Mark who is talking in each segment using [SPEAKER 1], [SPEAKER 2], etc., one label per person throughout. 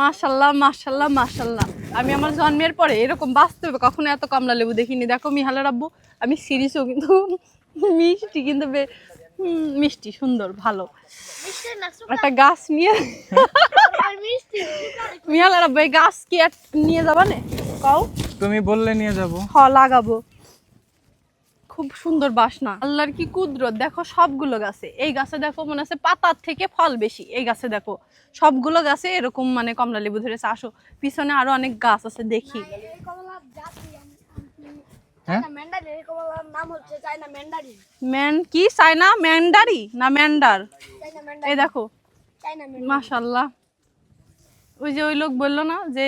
[SPEAKER 1] মাশাল্লাহ মাশাল্লাহ মাশাল্লাহ। আমি আমার জন্মের পরে এরকম বাস্তবে কখনো এত কমলা লেবু দেখিনি। দেখো মিহালের আব্বু আমি সিরিজও কিন্তু মিষ্টি কিন্তু মিষ্টি সুন্দর ভালো। একটা গাছ নিয়ে মিহালের আব্বু এই গাছ কি নিয়ে যাবা নে? কও।
[SPEAKER 2] তুমি বললে নিয়ে যাব।
[SPEAKER 1] হ লাগাবো। খুব সুন্দর বাসনা। আল্লাহর কি কুদরত? দেখো সবগুলো গাছে। এই গাছে দেখো মনে আছে পাতার থেকে ফল বেশি। এই গাছে দেখো সবগুলো গাছে এরকম মানে কমলা লেবু ধরেছে। আসো পিছনে আরও অনেক গাছ আছে দেখি।
[SPEAKER 2] হ্যাঁ?
[SPEAKER 3] চায়না ম্যান্ডারি এই কমলার নাম হচ্ছে চায়না ম্যান্ডারি।
[SPEAKER 1] ম্যান কি চায়না ম্যান্ডারি না ম্যান্ডার? এই দেখো মাশাল্লাহ ওই যে ওই লোক বলল না যে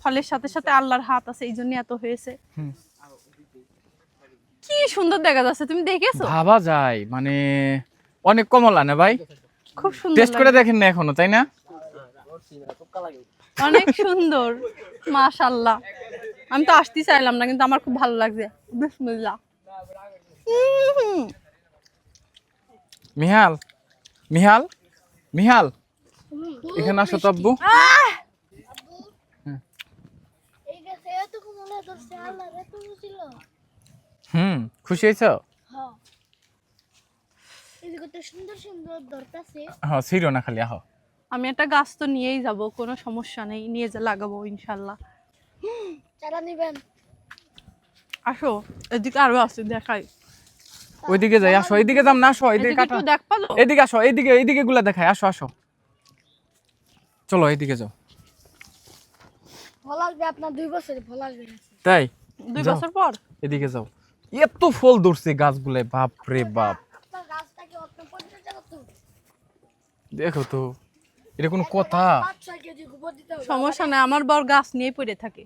[SPEAKER 1] ফলের সাথে সাথে আল্লাহর হাত আছে এই জন্য এত হয়েছে। সুন্দর দেখা যাচ্ছে তুমি দেখেছ?
[SPEAKER 2] ভাবা যায় মানে অনেক কমলা না ভাই।
[SPEAKER 1] খুব সুন্দর
[SPEAKER 2] টেস্ট করে দেখেন না এখনও তাই না?
[SPEAKER 1] অনেক সুন্দর মাশাল্লাহ আমি তো আসতে চাইলাম না কিন্তু আমার খুব ভালো লাগছে। বিসমিল্লাহ।
[SPEAKER 2] মিহাল মিহাল মিহাল। এখানে আসো তো আব্বু।
[SPEAKER 3] এই গাছে এত কমলা ধরছে আল্লাহ এত
[SPEAKER 2] হুম খুশি হয়েছো?
[SPEAKER 3] হ্যাঁ। এদিকে তো সুন্দর সুন্দর ধরতেছে
[SPEAKER 2] হ্যাঁ ছিল না খালি আহ।
[SPEAKER 1] আমি একটা গাছ তো নিয়েই যাব কোনো সমস্যা নেই নিয়ে যা লাগাবো ইনশাল্লাহ।
[SPEAKER 3] চারা নিবেন।
[SPEAKER 1] আসো এদিকে আরও আছে দেখাই।
[SPEAKER 2] ওইদিকে যাই আসো এইদিকে যাম না আসো এইদিকে
[SPEAKER 1] এদিকে
[SPEAKER 2] কাটা।
[SPEAKER 1] দেখ পালো?
[SPEAKER 2] এদিকে আসো এইদিকে এইদিকে গুলা দেখাই আসো আসো। চলো এইদিকে যাও।
[SPEAKER 3] ফল আসবে আপনার দুই বছরে ফল আসবে
[SPEAKER 2] তাই?
[SPEAKER 1] দুই বছর পর?
[SPEAKER 2] এদিকে যাও। এত ফল ধরছে গাছগুলো বাপ। রে বাপ দেখো তো এটা কোনো কথা।
[SPEAKER 1] সমস্যা নাই আমার বর গাছ নিয়ে পড়ে থাকে।